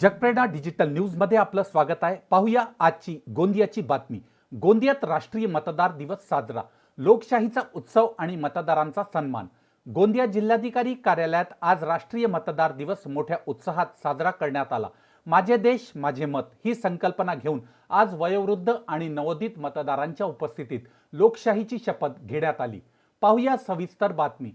जगप्रेडा digital न्यूजमध्ये आपलं स्वागत आहे. पाहूया आजची गोंदियाची बातमी. गोंदियात राष्ट्रीय मतदार दिवस साजरा. लोकशाहीचा उत्सव आणि मतदारांचा सन्मान. गोंदिया जिल्हाधिकारी कार्यालयात आज राष्ट्रीय मतदार दिवस मोठ्या उत्साहात साजरा करण्यात आला. माझे देश माझे मत ही संकल्पना घेऊन आज वयोवृद्ध आणि नवोदित मतदारांच्या उपस्थितीत लोकशाहीची शपथ घेण्यात आली. पाहूया सविस्तर बातमी.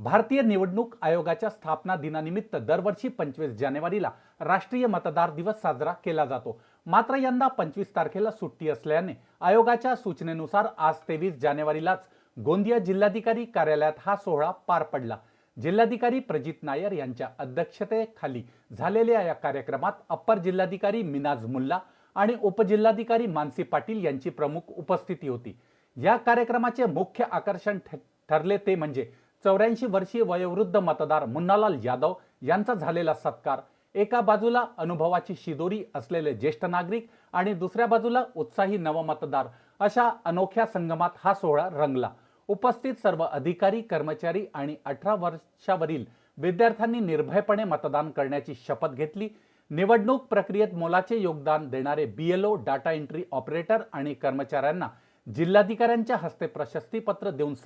भारतीय निवडणूक आयोगाच्या स्थापना दिनानिमित्त दरवर्षी पंचवीस जानेवारीला राष्ट्रीय मतदार दिवस साजरा केला जातो. मात्र यंदा पंचवीस तारखेला सुट्टी असल्याने आयोगाच्या सूचनेनुसार आज तेवीस जानेवारीलाच गोंदिया जिल्हाधिकारी कार्यालयात हा सोहळा पार पडला. जिल्हाधिकारी प्रजित नायर यांच्या अध्यक्षतेखाली झालेल्या या कार्यक्रमात अप्पर जिल्हाधिकारी मिनाज मुल्ला आणि उपजिल्हाधिकारी मानसी पाटील यांची प्रमुख उपस्थिती होती. या कार्यक्रमाचे मुख्य आकर्षण ठरले ते म्हणजे चौऱ्याऐंशी वर्षीय वयोवृद्ध मतदार मुन्नालाल यादव यांचा झालेला सत्कार एका बाजूला अनुभवाची शिदोरी असलेले ज्येष्ठ नागरिक आणि दुसऱ्या बाजूला उत्साही नवमतदार अशा अनोख्या संगमात हा सोहळा रंगला. उपस्थित सर्व अधिकारी कर्मचारी आणि अठरा वर्षावरील विद्यार्थ्यांनी निर्भयपणे मतदान करण्याची शपथ घेतली. निवडणूक प्रक्रियेत मोलाचे योगदान देणारे B L O data entry operator आणि कर्मचाऱ्यांना जिल्हाधिकाऱ्यांच्या हस्ते प्रशस्तीपत्र देऊन